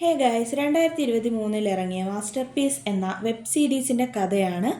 Hey guys രണ്ടായിരത്തി ഇരുപത്തി മൂന്നിൽ ഇറങ്ങിയ മാസ്റ്റർ പീസ് എന്ന വെബ് സീരീസിന്റെ കഥയാണ്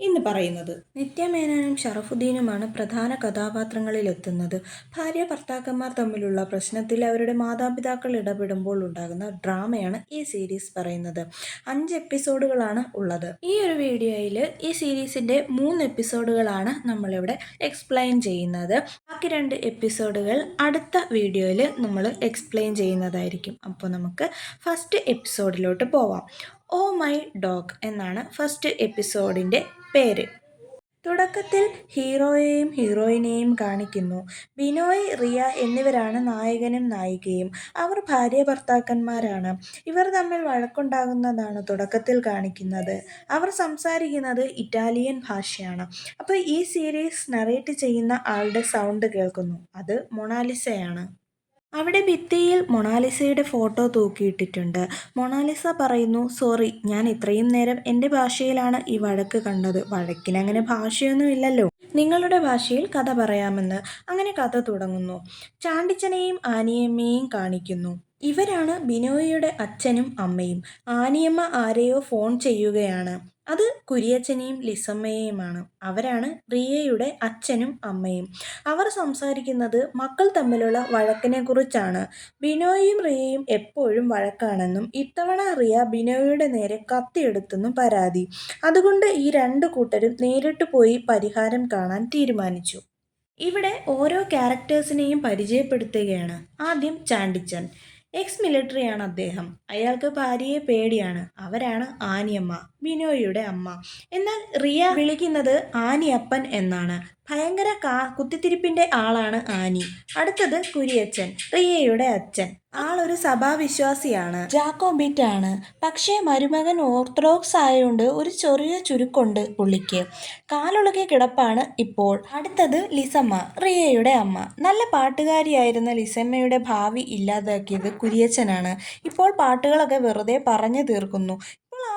ഇന്ന് പറയുന്നത്. നിത്യമേനോനും ഷറഫുദ്ദീനുമാണ് പ്രധാന കഥാപാത്രങ്ങളിലെത്തുന്നത്. ഭാര്യ ഭർത്താക്കന്മാർ തമ്മിലുള്ള പ്രശ്നത്തിൽ അവരുടെ മാതാപിതാക്കൾ ഇടപെടുമ്പോൾ ഉണ്ടാകുന്ന ഡ്രാമയാണ് ഈ സീരീസ് പറയുന്നത്. അഞ്ച് എപ്പിസോഡുകളാണ് ഉള്ളത്. ഈ ഒരു വീഡിയോയിൽ ഈ സീരീസിന്റെ മൂന്ന് എപ്പിസോഡുകളാണ് നമ്മളിവിടെ എക്സ്പ്ലെയിൻ ചെയ്യുന്നത്. ബാക്കി രണ്ട് എപ്പിസോഡുകൾ അടുത്ത വീഡിയോയിൽ നമ്മൾ എക്സ്പ്ലെയിൻ ചെയ്യുന്നതായിരിക്കും. അപ്പോൾ നമുക്ക് ഫസ്റ്റ് എപ്പിസോഡിലോട്ട് പോവാം. ഓ മൈ ഡോഗ് എന്നാണ് ഫസ്റ്റ് എപ്പിസോഡിന്റെ പേര്. തുടക്കത്തിൽ ഹീറോയെയും ഹീറോയിനെയും കാണിക്കുന്നു. ബിനോയ് റിയ എന്നിവരാണ് നായകനും നായികയും. അവർ ഭാര്യ ഭർത്താക്കന്മാരാണ്. ഇവർ തമ്മിൽ വഴക്കുണ്ടാകുന്നതാണ് തുടക്കത്തിൽ കാണിക്കുന്നത്. അവർ സംസാരിക്കുന്നത് ഇറ്റാലിയൻ ഭാഷയാണ്. അപ്പോൾ ഈ സീരീസ് നറേറ്റ് ചെയ്യുന്ന ആളുടെ സൗണ്ട് കേൾക്കുന്നു. അത് മൊണാലിസയാണ്. അവിടെ ഭിത്തിയിൽ മൊണാലിസയുടെ ഫോട്ടോ തൂക്കിയിട്ടിട്ടുണ്ട്. മൊണാലിസ പറയുന്നു സോറി ഞാൻ ഇത്രയും നേരം എന്റെ ഭാഷയിലാണ് ഈ വഴക്ക് കണ്ടത്. വഴക്കിനങ്ങനെ ഭാഷയൊന്നുമില്ലല്ലോ. നിങ്ങളുടെ ഭാഷയിൽ കഥ പറയാമെന്ന് അങ്ങനെ കഥ തുടങ്ങുന്നു. ചാണ്ടിച്ചനെയും ആനിയമ്മയെയും കാണിക്കുന്നു. ഇവരാണ് ബിനോയിയുടെ അച്ഛനും അമ്മയും. ആനിയമ്മ ആരെയോ ഫോൺ ചെയ്യുകയാണ്. അത് കുരിയച്ഛനെയും ലിസമ്മയെയുമാണ്. അവരാണ് റിയയുടെ അച്ഛനും അമ്മയും. അവർ സംസാരിക്കുന്നത് മക്കൾ തമ്മിലുള്ള വഴക്കിനെ കുറിച്ചാണ് ബിനോയും റിയയും എപ്പോഴും വഴക്കാണെന്നും ഇത്തവണ റിയ ബിനോയുടെ നേരെ കത്തിയെടുത്തെന്നും പരാതി. അതുകൊണ്ട് ഈ രണ്ട് കൂട്ടരും നേരിട്ട് പോയി പരിഹാരം കാണാൻ തീരുമാനിച്ചു. ഇവിടെ ഓരോ ക്യാരക്ടേഴ്സിനെയും പരിചയപ്പെടുത്തുകയാണ് ആദ്യം ചാണ്ടിച്ചൻ. എക്സ് മിലിറ്ററിയാണ് അദ്ദേഹം. അയാൾക്ക് ഭാര്യയെ പേടിയാണ്. അവരാണ് ആനിയമ്മ ബിനോയിയുടെ അമ്മ. എന്നാൽ റിയ വിളിക്കുന്നത് ആനിയപ്പൻ എന്നാണ്. ഭയങ്കര കാ കുത്തിത്തിരിപ്പിന്റെ ആളാണ് ആനി. അടുത്തത് കുരിയച്ചൻ റിയയുടെ അച്ഛൻ. ആളൊരു സഭാവിശ്വാസിയാണ്. ജാക്കോബിറ്റ് ആണ് പക്ഷേ മരുമകൻ ഓർത്തഡോക്സ് ആയതുകൊണ്ട് ഒരു ചെറിയ ചുരുക്കുണ്ട് പുള്ളിക്ക്. കാലുളകെ കിടപ്പാണ് ഇപ്പോൾ. അടുത്തത് ലിസമ്മ റിയയുടെ അമ്മ. നല്ല പാട്ടുകാരിയായിരുന്ന ലിസമ്മയുടെ ഭാവി ഇല്ലാതാക്കിയത് കുരിയച്ചനാണ്. ഇപ്പോൾ പാട്ടുകളൊക്കെ വെറുതെ പറഞ്ഞു തീർക്കുന്നു.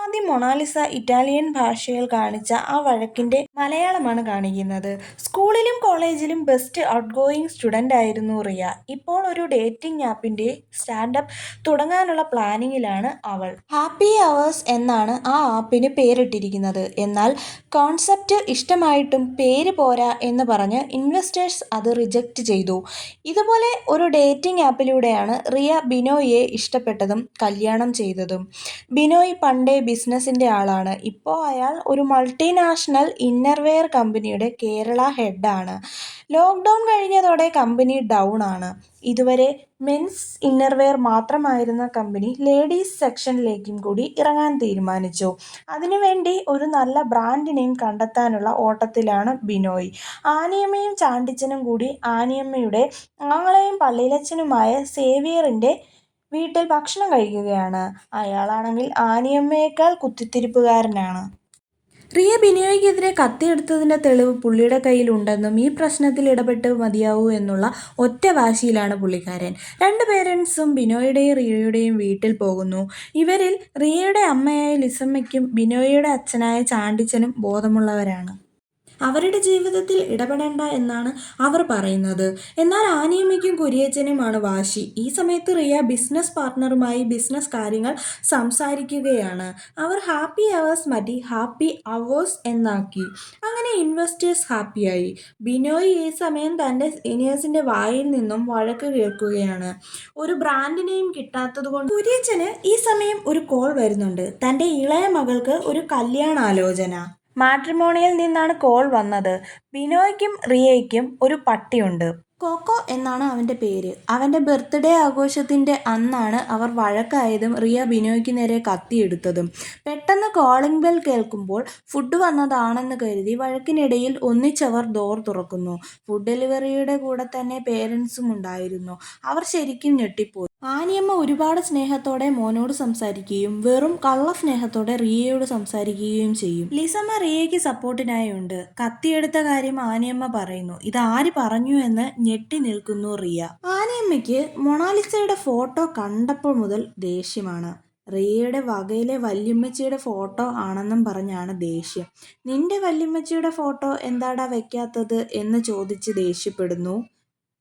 ആദ്യം മൊണാലിസ ഇറ്റാലിയൻ ഭാഷയിൽ കാണിച്ച ആ വഴക്കിന്റെ മലയാളമാണ് കാണിക്കുന്നത്. സ്കൂളിലും കോളേജിലും ബെസ്റ്റ് ഔട്ട് ഗോയിങ് സ്റ്റുഡന്റ് ആയിരുന്നു റിയ. ഇപ്പോൾ ഒരു ഡേറ്റിംഗ് ആപ്പിന്റെ സ്റ്റാൻഡപ്പ് തുടങ്ങാനുള്ള പ്ലാനിങ്ങിലാണ് അവൾ. ഹാപ്പി അവേഴ്സ് എന്നാണ് ആ ആപ്പിന് പേരിട്ടിരിക്കുന്നത്. എന്നാൽ കോൺസെപ്റ്റ് ഇഷ്ടമായിട്ടും പേര് പോരാ എന്ന് പറഞ്ഞ് ഇൻവെസ്റ്റേഴ്സ് അത് റിജക്റ്റ് ചെയ്തു. ഇതുപോലെ ഒരു ഡേറ്റിംഗ് ആപ്പിലൂടെയാണ് റിയ ബിനോയെ ഇഷ്ടപ്പെട്ടതും കല്യാണം ചെയ്തതും. ബിനോയ് പണ്ടേ ബിസിനസ്സിന്റെ ആളാണ്. ഇപ്പോൾ അയാൾ ഒരു മൾട്ടിനാഷണൽ ഇന്നർവെയർ കമ്പനിയുടെ കേരള ഹെഡാണ് ലോക്ക്ഡൗൺ കഴിഞ്ഞതോടെ കമ്പനി ഡൗൺ ആണ്. ഇതുവരെ മെൻസ് ഇന്നർവെയർ മാത്രമായിരുന്ന കമ്പനി ലേഡീസ് സെക്ഷനിലേക്കും കൂടി ഇറങ്ങാൻ തീരുമാനിച്ചു. അതിനുവേണ്ടി ഒരു നല്ല ബ്രാൻഡ് നെയിം കണ്ടെത്താനുള്ള ഓട്ടത്തിലാണ് ബിനോയ്. ആനിയമ്മയും ചാണ്ടിച്ചനും കൂടി ആനിയമ്മയുടെ ആങ്ങളെയും പള്ളിയിലച്ചനുമായ സേവിയറിന്റെ വീട്ടിൽ ഭക്ഷണം കഴിക്കുകയാണ്. അയാളാണെങ്കിൽ ആനിയമ്മയേക്കാൾ കുത്തിത്തിരിപ്പുകാരനാണ്. റിയ ബിനോയ്ക്കെതിരെ കത്തിയെടുത്തതിന്റെ തെളിവ് പുള്ളിയുടെ കയ്യിലുണ്ടെന്നും ഈ പ്രശ്നത്തിൽ ഇടപെട്ട് മതിയാവൂ എന്നുള്ള ഒറ്റ വാശിയിലാണ് പുള്ളിക്കാരൻ. രണ്ട് പേരൻസും ബിനോയുടെയും റിയയുടെയും വീട്ടിൽ പോകുന്നു. ഇവരിൽ റിയയുടെ അമ്മയായ ലിസമ്മയ്ക്കും ബിനോയുടെ അച്ഛനായ ചാണ്ടിച്ചനും ബോധമുള്ളവരാണ്. അവരുടെ ജീവിതത്തിൽ ഇടപെടേണ്ട എന്നാണ് അവർ പറയുന്നത്. എന്നാൽ ആനിയമ്മയ്ക്കും കുരിയച്ചനുമാണ് വാശി. ഈ സമയത്ത് റിയ ബിസിനസ് പാർട്ട്ണറുമായി ബിസിനസ് കാര്യങ്ങൾ സംസാരിക്കുകയാണ്. അവർ ഹാപ്പി അവേഴ്സ് മാറ്റി ഹാപ്പി അവേഴ്സ് എന്നാക്കി. അങ്ങനെ ഇൻവെസ്റ്റേഴ്സ് ഹാപ്പിയായി. ബിനോയ് ഈ സമയം തന്റെ സീനിയേഴ്സിന്റെ വായിൽ നിന്നും വഴക്ക് കേൾക്കുകയാണ്. ഒരു ബ്രാൻഡിനെയും കിട്ടാത്തതുകൊണ്ട് കുര്യച്ചന് ഈ സമയം ഒരു കോൾ വരുന്നുണ്ട്. തന്റെ ഇളയ മകൾക്ക് ഒരു കല്യാണാലോചന. മാട്രിമോണിയിൽ നിന്നാണ് കോൾ വന്നത്. ബിനോയ്ക്കും റിയയ്ക്കും ഒരു പട്ടിയുണ്ട്. കോക്കോ എന്നാണ് അവന്റെ പേര്. അവന്റെ ബർത്ത്ഡേ ആഘോഷത്തിന്റെ അന്നാണ് അവർ വഴക്കായതും റിയ ബിനോയ്ക്ക് നേരെ കത്തിയെടുത്തതും. പെട്ടെന്ന് കോളിംഗ് ബെൽ കേൾക്കുമ്പോൾ ഫുഡ് വന്നതാണെന്ന് കരുതി വഴക്കിനിടയിൽ ഒന്നിച്ചവർ ഡോർ തുറക്കുന്നു. ഫുഡ് ഡെലിവറിയുടെ കൂടെ തന്നെ പേരൻസും ഉണ്ടായിരുന്നു. അവർ ശരിക്കും ഞെട്ടിപ്പോയി. ആനിയമ്മ ഒരുപാട് സ്നേഹത്തോടെ മോനോട് സംസാരിക്കുകയും വെറും കള്ള സ്നേഹത്തോടെ റിയയോട് സംസാരിക്കുകയും ചെയ്യും. ലിസമ്മ റിയയ്ക്ക് സപ്പോർട്ടിനായി ഉണ്ട്. കത്തിയെടുത്ത കാര്യം ആനിയമ്മ പറയുന്നു. ഇത് ആര് പറഞ്ഞു എന്ന് ഞെട്ടി നിൽക്കുന്നു റിയ. ആനിയമ്മയ്ക്ക് മൊണാലിസയുടെ ഫോട്ടോ കണ്ടപ്പോൾ മുതൽ ദേഷ്യമാണ്. റിയയുടെ വകയിലെ വല്യമ്മച്ചിയുടെ ഫോട്ടോ ആണെന്നും പറഞ്ഞാണ് ദേഷ്യം. നിന്റെ വല്യമ്മച്ചിയുടെ ഫോട്ടോ എന്താടാ വെക്കാത്തത്? എന്ന് ചോദിച്ച് ദേഷ്യപ്പെടുന്നു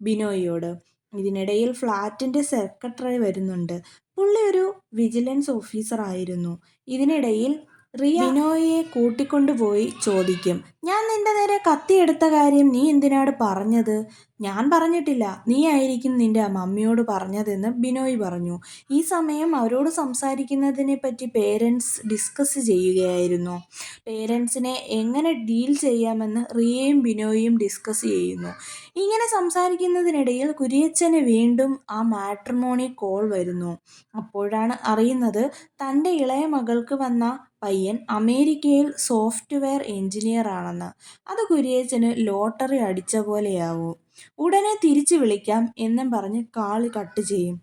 ബിനോയിയോട്. ഇതിനിടയിൽ ഫ്ലാറ്റിന്റെ സെക്രട്ടറി വരുന്നുണ്ട്. പുള്ളി ഒരു വിജിലൻസ് ഓഫീസർ ആയിരുന്നു ഇതിനിടയിൽ റിയ കൂട്ടിക്കൊണ്ടുപോയി ചോദിക്കും. ഞാൻ നിന്റെ നേരെ കത്തിയെടുത്ത കാര്യം നീ എന്തിനാണ് പറഞ്ഞത്? ഞാൻ പറഞ്ഞിട്ടില്ല. നീ ആയിരിക്കും നിന്റെ മമ്മിയോട് പറഞ്ഞതെന്ന് ബിനോയ് പറഞ്ഞു. ഈ സമയം അവരോട് സംസാരിക്കുന്നതിനെ പറ്റി പേരൻസ് ഡിസ്കസ് ചെയ്യുകയായിരുന്നു. പേരൻസിനെ എങ്ങനെ ഡീൽ ചെയ്യാമെന്ന് റിയയും ബിനോയും ഡിസ്കസ് ചെയ്യുന്നു. ഇങ്ങനെ സംസാരിക്കുന്നതിനിടയിൽ കുര്യച്ചന് വീണ്ടും ആ മാട്രിമോണി കോൾ വരുന്നു. അപ്പോഴാണ് അറിയുന്നത് തന്റെ ഇളയ മകൾക്ക് വന്ന പയ്യൻ അമേരിക്കയിൽ സോഫ്റ്റ്വെയർ എഞ്ചിനീയർ ആണെന്ന്. അത് കുര്യേച്ചന് ലോട്ടറി അടിച്ച പോലെയാവും. ഉടനെ തിരിച്ചു വിളിക്കാം എന്നും പറഞ്ഞ് കാൾ കട്ട് ചെയ്യും.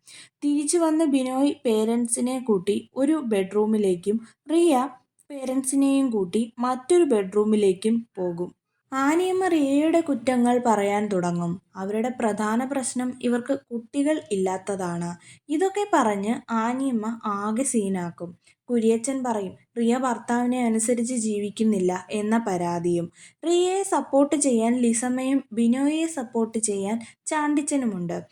തിരിച്ചു വന്ന് ബിനോയ് പേരൻസിനെ കൂട്ടി ഒരു ബെഡ്റൂമിലേക്കും റിയ പേരൻസിനെയും കൂട്ടി മറ്റൊരു ബെഡ്റൂമിലേക്കും പോകും. ആനിയമ്മ റിയയുടെ കുറ്റങ്ങൾ പറയാൻ തുടങ്ങും. അവരുടെ പ്രധാന പ്രശ്നം ഇവർക്ക് കുട്ടികൾ ഇല്ലാത്തതാണ്. ഇതൊക്കെ പറഞ്ഞ് ആനിയമ്മ ആകെ സീനാക്കും. കുര്യച്ചൻ പറയും റിയ ഭർത്താവിനെ അനുസരിച്ച് ജീവിക്കുന്നില്ല എന്ന പരാതിയും. റിയയെ സപ്പോർട്ട് ചെയ്യാൻ ലിസമ്മയും ബിനോയെ സപ്പോർട്ട് ചെയ്യാൻ ചാണ്ടിച്ചനുമുണ്ട്.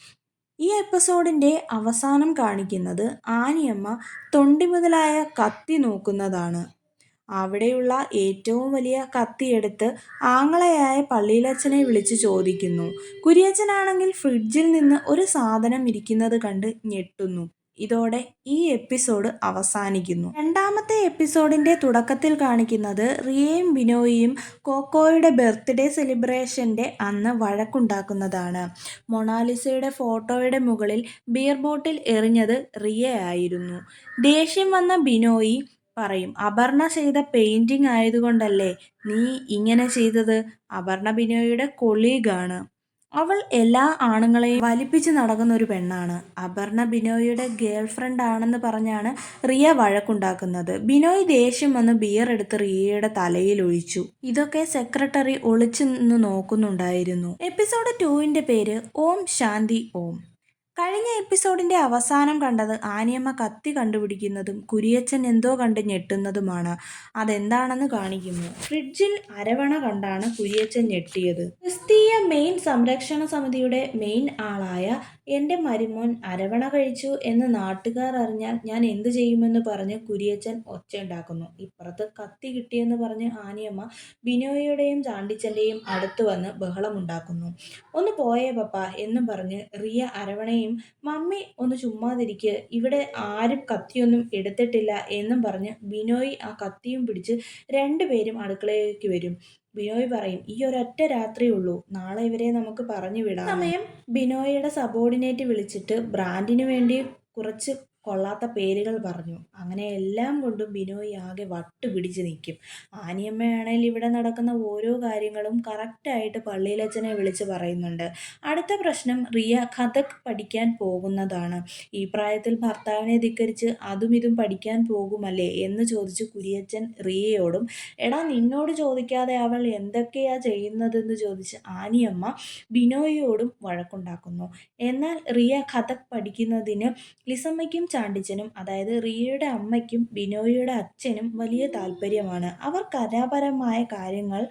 ഈ എപ്പിസോഡിന്റെ അവസാനം കാണിക്കുന്നത് ആനിയമ്മ തൊണ്ടി മുതലായ കത്തി നോക്കുന്നതാണ്. അവിടെയുള്ള ഏറ്റവും വലിയ കത്തിയെടുത്ത് ആങ്ങളയായ പള്ളിയിലച്ഛനെ വിളിച്ചു ചോദിക്കുന്നു. കുര്യച്ചനാണെങ്കിൽ ഫ്രിഡ്ജിൽ നിന്ന് ഒരു സാധനം ഇരിക്കുന്നത് കണ്ട് ഞെട്ടുന്നു. ഇതോടെ ഈ എപ്പിസോഡ് അവസാനിക്കുന്നു. രണ്ടാമത്തെ എപ്പിസോഡിന്റെ തുടക്കത്തിൽ കാണിക്കുന്നത് റിയയും ബിനോയിയും കോക്കോയുടെ ബർത്ത്ഡേ സെലിബ്രേഷന്റെ അന്ന് വഴക്കുണ്ടാക്കുന്നതാണ്. മൊണാലിസയുടെ ഫോട്ടോയുടെ മുകളിൽ ബിയർ ബോട്ടിൽ എറിഞ്ഞത് റിയ ആയിരുന്നു ദേഷ്യം വന്ന ബിനോയി പറയും അപർണ ചെയ്ത പെയിന്റിംഗ് ആയതുകൊണ്ടല്ലേ നീ ഇങ്ങനെ ചെയ്തത്? അപർണ ബിനോയുടെ കൊളീഗാണ് അവൾ എല്ലാ ആണുങ്ങളെയും വലിപ്പിച്ച് നടക്കുന്ന ഒരു പെണ്ണാണ്. അപർണ ബിനോയിയുടെ ഗേൾ ഫ്രണ്ട് ആണെന്ന് പറഞ്ഞാണ് റിയ വഴക്കുണ്ടാക്കുന്നത്. ബിനോയ് ദേഷ്യം വന്ന് ബിയർ എടുത്ത് റിയയുടെ തലയിൽ ഒഴിച്ചു. ഇതൊക്കെ സെക്രട്ടറി ഒളിച്ചു നിന്ന് നോക്കുന്നുണ്ടായിരുന്നു. എപ്പിസോഡ് ടുവിന്റെ പേര് ഓം ശാന്തി ഓം. കഴിഞ്ഞ എപ്പിസോഡിന്റെ അവസാനം കണ്ടത് ആനിയമ്മ കത്തി കണ്ടുപിടിക്കുന്നതും കുരിയച്ചൻ എന്തോ കണ്ട് ഞെട്ടുന്നതുമാണ്. അതെന്താണെന്ന് കാണിക്കുന്നു. ഫ്രിഡ്ജിൽ അരവണ കണ്ടാണ് കുരിയച്ചൻ ഞെട്ടിയത്. ക്രിസ്തീയ മെയിൻ സംരക്ഷണ സമിതിയുടെ മെയിൻ ആളായ എന്റെ മരുമോൻ അരവണ കഴിച്ചു എന്ന് നാട്ടുകാർ അറിഞ്ഞാൽ ഞാൻ എന്തു ചെയ്യുമെന്ന് പറഞ്ഞ് കുരിയച്ചൻ ഒച്ചയുണ്ടാക്കുന്നു. ഇപ്പുറത്ത് കത്തി കിട്ടിയെന്ന് പറഞ്ഞ് ആനിയമ്മ ബിനോയുടെയും ചാണ്ടിച്ചന്റെയും അടുത്ത് വന്ന് ബഹളമുണ്ടാക്കുന്നു. ഒന്ന് പോയേ പപ്പ എന്നും പറഞ്ഞ് റിയ അരവണയും മമ്മി ഒന്ന് ചുമ്മാതിരിക്ക്. ഇവിടെ ആരും കത്തിയൊന്നും എടുത്തിട്ടില്ല എന്നും പറഞ്ഞ് ബിനോയ് ആ കത്തിയും പിടിച്ച് രണ്ടുപേരും അടുക്കളയിലേക്ക് വരും. ബിനോയ് പറയും ഈ ഒരൊറ്റ രാത്രി ഉള്ളൂ നാളെ ഇവരെ നമുക്ക് പറഞ്ഞു വിടാം. സമയം. ബിനോയിയുടെ സബോർഡിനേറ്റ് വിളിച്ചിട്ട് ബ്രാൻഡിന് വേണ്ടി കുറച്ച് കൊള്ളാത്ത പേരുകൾ പറഞ്ഞു. അങ്ങനെ എല്ലാം കൊണ്ടും ബിനോയ് ആകെ വട്ടുപിടിച്ച് നിൽക്കും ആനിയമ്മയാണെങ്കിൽ ഇവിടെ നടക്കുന്ന ഓരോ കാര്യങ്ങളും കറക്റ്റായിട്ട് പള്ളിയിലച്ഛനെ വിളിച്ച് പറയുന്നുണ്ട്. അടുത്ത പ്രശ്നം റിയ കഥക് പഠിക്കാൻ പോകുന്നതാണ്. ഈ പ്രായത്തിൽ ഭർത്താവിനെ ധിക്കരിച്ച് അതും ഇതും പഠിക്കാൻ പോകുമല്ലേ എന്ന് ചോദിച്ച് കുരിയച്ചൻ റിയയോടും എടാ നിന്നോട് ചോദിക്കാതെ അവൾ എന്തൊക്കെയാ ചെയ്യുന്നതെന്ന് ചോദിച്ച് ആനിയമ്മ ബിനോയിയോടും വഴക്കുണ്ടാക്കുന്നു. എന്നാൽ റിയ കഥക് പഠിക്കുന്നതിന് ലിസമ്മയ്ക്കും ചാണ്ടിച്ചനും അതായത് റിയയുടെ അമ്മയ്ക്കും ബിനോയിയുടെ അച്ഛനും വലിയ താല്പര്യമാണ്. അവർ കലാപരമായ കാര്യങ്ങൾ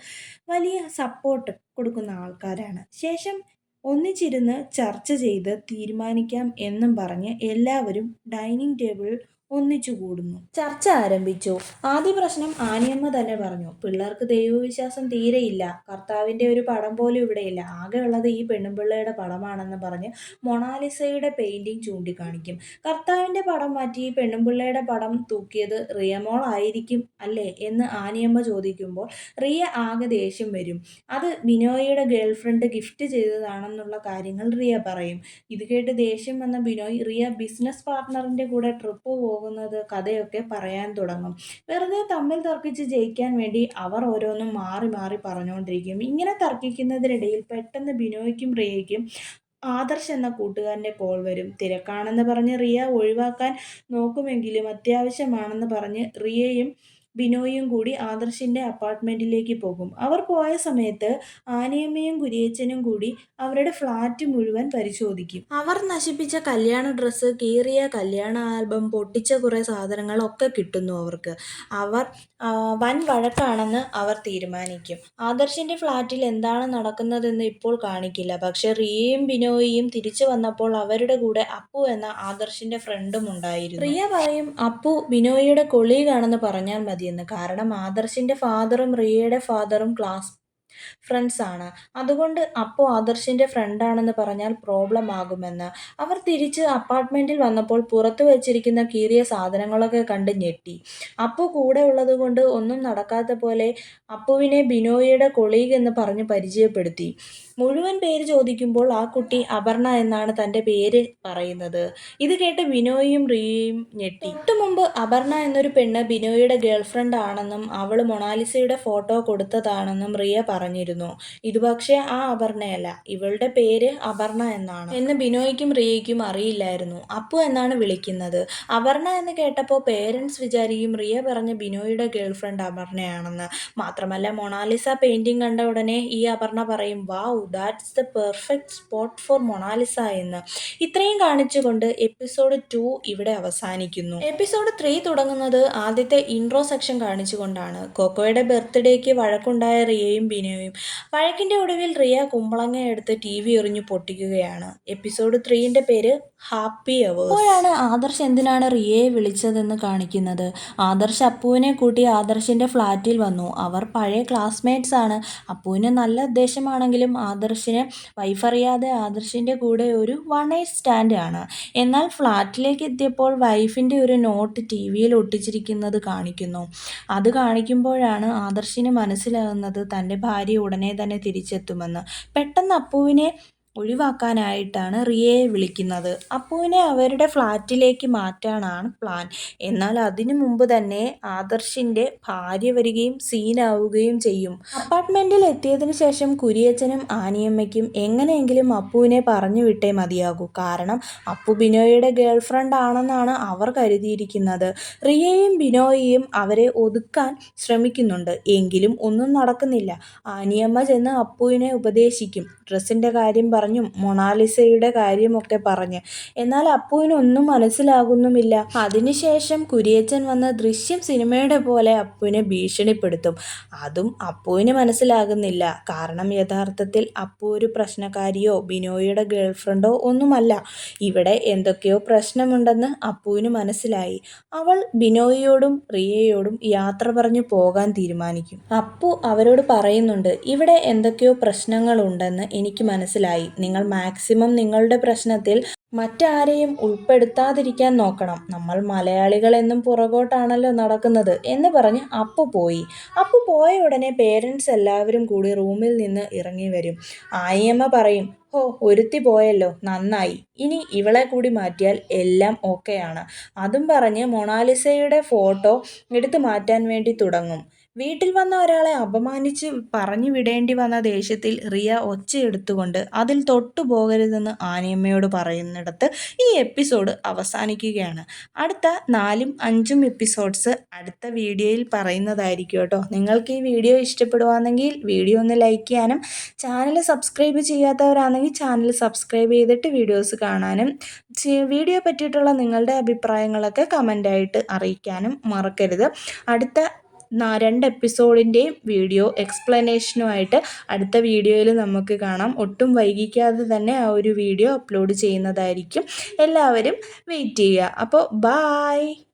വലിയ സപ്പോർട്ട് കൊടുക്കുന്ന ആൾക്കാരാണ്. ശേഷം ഒന്നിച്ചിരുന്ന് ചർച്ച ചെയ്ത് തീരുമാനിക്കാം എന്നും പറഞ്ഞ് എല്ലാവരും ഡൈനിങ് ടേബിൾ ഒന്നിച്ചു കൂടുന്നു ചർച്ച ആരംഭിച്ചു. ആദ്യ പ്രശ്നം ആനിയമ്മ തന്നെ പറഞ്ഞു. പിള്ളേർക്ക് ദൈവവിശ്വാസം തീരെയില്ല. കർത്താവിന്റെ ഒരു പടം പോലും ഇവിടെയില്ല. ആകെ ഉള്ളത് ഈ പെണ്ണുപിള്ളയുടെ പടമാണെന്ന് പറഞ്ഞ് മൊണാലിസയുടെ പെയിന്റിങ് ചൂണ്ടിക്കാണിക്കും. കർത്താവിന്റെ പടം മാറ്റി ഈ പെണ്ണുപിള്ളയുടെ പടം തൂക്കിയത് റിയമോൾ ആയിരിക്കും അല്ലേ എന്ന് ആനിയമ്മ ചോദിക്കുമ്പോൾ റിയ ആകെ ദേഷ്യം വരും. അത് ബിനോയിയുടെ ഗേൾഫ്രണ്ട് ഗിഫ്റ്റ് ചെയ്തതാണെന്നുള്ള കാര്യങ്ങൾ റിയ പറയും. ഇത് കേട്ട് ദേഷ്യം വന്ന ബിനോയ് റിയ ബിസിനസ് പാർട്ട്ണറിന്റെ കൂടെ ട്രിപ്പ് പോകും. പോകുന്നത് കഥയൊക്കെ പറയാൻ തുടങ്ങും. വെറുതെ തമ്മിൽ തർക്കിച്ച് ജയിക്കാൻ വേണ്ടി അവർ ഓരോന്നും മാറി മാറി പറഞ്ഞുകൊണ്ടിരിക്കും. ഇങ്ങനെ തർക്കിക്കുന്നതിനിടയിൽ പെട്ടെന്ന് ബിനോയ്ക്കും റിയയ്ക്കും ആദർശ് എന്ന കൂട്ടുകാരന്റെ കോൾ വരും. തിരക്കാണെന്ന് പറഞ്ഞ് റിയ ഒഴിവാക്കാൻ നോക്കുമെങ്കിലും അത്യാവശ്യമാണെന്ന് പറഞ്ഞ് റിയയും ബിനോയും കൂടി ആദർശിന്റെ അപ്പാർട്ട്മെന്റിലേക്ക് പോകും. അവർ പോയ സമയത്ത് ആനിയമ്മയും കുരിയച്ചനും കൂടി അവരുടെ ഫ്ലാറ്റ് മുഴുവൻ പരിശോധിക്കും. അവർ നശിപ്പിച്ച കല്യാണ ഡ്രസ്സ് കീറിയ കല്യാണ ആൽബം പൊട്ടിച്ച കുറേ സാധനങ്ങളൊക്കെ കിട്ടുന്നു അവർക്ക്. അവർ വൻ വഴക്കാണെന്ന് അവർ തീരുമാനിക്കും. ആദർശിന്റെ ഫ്ലാറ്റിൽ എന്താണ് നടക്കുന്നതെന്ന് ഇപ്പോൾ കാണിക്കില്ല. പക്ഷെ റിയയും ബിനോയിയും തിരിച്ചു വന്നപ്പോൾ അവരുടെ കൂടെ അപ്പു എന്ന ആദർശിന്റെ ഫ്രണ്ടും ഉണ്ടായിരുന്നു. റിയ പറയും അപ്പു ബിനോയിയുടെ കൊളീഗാണെന്ന് പറഞ്ഞാൽ മതിയെന്ന്. കാരണം ആദർശിന്റെ ഫാദറും റിയയുടെ ഫാദറും ക്ലാസ് ഫ്രണ്ട്സ് ആണ്. അതുകൊണ്ട് അപ്പോൾ ആദർശിന്റെ ഫ്രണ്ടാണെന്ന് പറഞ്ഞാൽ പ്രോബ്ലം ആകുമെന്ന്. അവർ തിരിച്ച് അപ്പാർട്ട്മെന്റിൽ വന്നപ്പോൾ പുറത്തു വെച്ചിരിക്കുന്ന കീറിയ സാധനങ്ങളൊക്കെ കണ്ട് ഞെട്ടി. അപ്പു കൂടെ ഉള്ളതുകൊണ്ട് ഒന്നും നടക്കാത്ത പോലെ അപ്പുവിനെ ബിനോയിയുടെ കൊളീഗ് എന്ന് പറഞ്ഞ് പരിചയപ്പെടുത്തി. മുഴുവൻ പേര് ചോദിക്കുമ്പോൾ ആ കുട്ടി അപർണ എന്നാണ് തന്റെ പേര് പറയുന്നത്. ഇത് കേട്ട് ബിനോയും റിയയും ഞെട്ടി. തൊട്ടു മുമ്പ് അപർണ എന്നൊരു പെണ്ണ് ബിനോയിയുടെ ഗേൾഫ്രണ്ട് ആണെന്നും അവൾ മൊണാലിസയുടെ ഫോട്ടോ കൊടുത്തതാണെന്നും റിയ പറഞ്ഞിരുന്നു. ഇത് പക്ഷേ ആ അപർണയല്ല. ഇവളുടെ പേര് അപർണ എന്നാണ്. എന്ന് ബിനോയ്ക്കും റിയയ്ക്കും അറിയില്ലായിരുന്നു. അപ്പു എന്നാണ് വിളിക്കുന്നത്. അപർണ എന്ന് കേട്ടപ്പോൾ പേരൻസ് വിചാരിക്കും റിയ പറഞ്ഞ ബിനോയുടെ ഗേൾഫ്രണ്ട് അപർണയാണെന്ന്. മാത്രമല്ല മൊണാലിസ പെയിന്റിംഗ് കണ്ട ഉടനെ ഈ അപർണ പറയും wow that's the perfect spot for Mona Lisa എന്ന്. ഇത്രയും കാണിച്ചുകൊണ്ട് എപ്പിസോഡ് ടു ഇവിടെ അവസാനിക്കുന്നു. എപ്പിസോഡ് ത്രീ തുടങ്ങുന്നത് ആദ്യത്തെ ഇൻട്രോ സെക്ഷൻ കാണിച്ചുകൊണ്ടാണ്. കൊക്കോയുടെ ബർത്ത്ഡേക്ക് വഴക്കുണ്ടായ റിയയും ബിനോയും വഴക്കിന്റെ ഒടുവിൽ റിയ കുമ്പളങ്ങ എടുത്ത് ടി വി എറിഞ്ഞു പൊട്ടിക്കുകയാണ്. എപ്പിസോഡ് ത്രീയിന്റെ പേര് ഹാപ്പി അവേഴ്സ് അപ്പോഴാണ് ആദർശ് എന്തിനാണ് റിയയെ വിളിച്ചതെന്ന് കാണിക്കുന്നത്. ആദർശ് അപ്പുവിനെ കൂട്ടി ആദർശിന്റെ ഫ്ലാറ്റിൽ വന്നു. അവർ പഴയ ക്ലാസ്മേറ്റ്സ് ആണ്. അപ്പുവിന് നല്ല ഉദ്ദേശമാണെങ്കിലും ആദർശിന് വൈഫ് അറിയാതെ ആദർശിന്റെ കൂടെ ഒരു വൺ നൈറ്റ് സ്റ്റാൻഡ് ആണ്. എന്നാൽ ഫ്ലാറ്റിലേക്ക് എത്തിയപ്പോൾ വൈഫിന്റെ ഒരു നോട്ട് ടി വിയിൽ ഒട്ടിച്ചിരിക്കുന്നത് കാണിക്കുന്നു. അത് കാണിക്കുമ്പോഴാണ് ആദർശിന് മനസ്സിലാകുന്നത് തന്റെ ഭാര്യ ഉടനെ തന്നെ തിരിച്ചെത്തുമെന്ന്. പെട്ടെന്ന് അപ്പുവിനെ ഒഴിവാക്കാനായിട്ടാണ് റിയയെ വിളിക്കുന്നത്. അപ്പുവിനെ അവരുടെ ഫ്ലാറ്റിലേക്ക് മാറ്റാനാണ് പ്ലാൻ. എന്നാൽ അതിനു മുമ്പ് തന്നെ ആദർശിന്റെ ഭാര്യ വരികയും സീനാവുകയും ചെയ്യും. അപ്പാർട്ട്മെന്റിൽ എത്തിയതിന് ശേഷം കുരിയച്ചനും ആനിയമ്മയ്ക്കും എങ്ങനെയെങ്കിലും അപ്പുവിനെ പറഞ്ഞു വിട്ടേ മതിയാകൂ. കാരണം അപ്പു ബിനോയുടെ ഗേൾഫ്രണ്ട് ആണെന്നാണ് അവർ കരുതിയിരിക്കുന്നത്. റിയയും ബിനോയിയും അവരെ ഒതുക്കാൻ ശ്രമിക്കുന്നുണ്ട്. എങ്കിലും ഒന്നും നടക്കുന്നില്ല. ആനിയമ്മ ചെന്ന് അപ്പുവിനെ ഉപദേശിക്കും. ഡ്രസ്സിന്റെ കാര്യം പറഞ്ഞും മൊണാലിസയുടെ കാര്യമൊക്കെ പറഞ്ഞ്. എന്നാൽ അപ്പുവിനൊന്നും മനസ്സിലാകുന്നുമില്ല. അതിനുശേഷം കുരിയച്ചൻ വന്ന ദൃശ്യം സിനിമയുടെ പോലെ അപ്പുവിനെ ഭീഷണിപ്പെടുത്തും. അതും അപ്പുവിന് മനസ്സിലാകുന്നില്ല. കാരണം യഥാർത്ഥത്തിൽ അപ്പു ഒരു പ്രശ്നക്കാരിയോ ബിനോയിയുടെ ഗേൾഫ്രണ്ടോ ഒന്നുമല്ല. ഇവിടെ എന്തൊക്കെയോ പ്രശ്നമുണ്ടെന്ന് അപ്പുവിന് മനസ്സിലായി. അവൾ ബിനോയിയോടും റിയയോടും യാത്ര പറഞ്ഞു പോകാൻ തീരുമാനിക്കും. അപ്പു അവരോട് പറയുന്നുണ്ട് ഇവിടെ എന്തൊക്കെയോ പ്രശ്നങ്ങളുണ്ടെന്ന് എനിക്ക് മനസ്സിലായി. നിങ്ങൾ മാക്സിമം നിങ്ങളുടെ പ്രശ്നത്തിൽ മറ്റാരെയും ഉൾപ്പെടുത്താതിരിക്കാൻ നോക്കണം. നമ്മൾ മലയാളികൾ എന്നും പുറകോട്ടാണല്ലോ നടക്കുന്നത് എന്ന് പറഞ്ഞ് അപ്പു പോയി. അപ്പു പോയ ഉടനെ പേരൻസ് എല്ലാവരും കൂടി റൂമിൽ നിന്ന് ഇറങ്ങി വരും. ആയിയമ്മ പറയും ഹോ ഒരുത്തി പോയല്ലോ നന്നായി. ഇനി ഇവളെ കൂടി മാറ്റിയാൽ എല്ലാം ഓക്കെയാണ് അതും പറഞ്ഞ് മൊണാലിസയുടെ ഫോട്ടോ എടുത്തു മാറ്റാൻ വേണ്ടി തുടങ്ങും. വീട്ടിൽ വന്ന ഒരാളെ അപമാനിച്ച് പറഞ്ഞു വിടേണ്ടി വന്ന ദേഷ്യത്തിൽ റിയ ഒച്ചയെടുത്തുകൊണ്ട് അതിൽ തൊട്ടു പോകരുതെന്ന് ആനിയമ്മയോട് പറയുന്നിടത്ത് ഈ എപ്പിസോഡ് അവസാനിക്കുകയാണ്. അടുത്ത നാലും അഞ്ചും എപ്പിസോഡ്സ് അടുത്ത വീഡിയോയിൽ പറയുന്നതായിരിക്കും കേട്ടോ. നിങ്ങൾക്ക് ഈ വീഡിയോ ഇഷ്ടപ്പെടുവാണെങ്കിൽ വീഡിയോ ഒന്ന് ലൈക്ക് ചെയ്യാനും ചാനൽ സബ്സ്ക്രൈബ് ചെയ്യാത്തവരാണെങ്കിൽ ചാനൽ സബ്സ്ക്രൈബ് ചെയ്തിട്ട് വീഡിയോസ് കാണാനും വീഡിയോ പറ്റിയിട്ടുള്ള നിങ്ങളുടെ അഭിപ്രായങ്ങളൊക്കെ കമന്റായിട്ട് അറിയിക്കാനും മറക്കരുത്. അടുത്ത രണ്ട് എപ്പിസോഡിന്റെയും വീഡിയോ എക്സ്പ്ലനേഷനുമായിട്ട് അടുത്ത വീഡിയോയിൽ നമുക്ക് കാണാം. ഒട്ടും വൈകിക്കാതെ തന്നെ ആ ഒരു വീഡിയോ അപ്ലോഡ് ചെയ്യുന്നതായിരിക്കും. എല്ലാവരും വെയിറ്റ് ചെയ്യുക. അപ്പോൾ ബായ്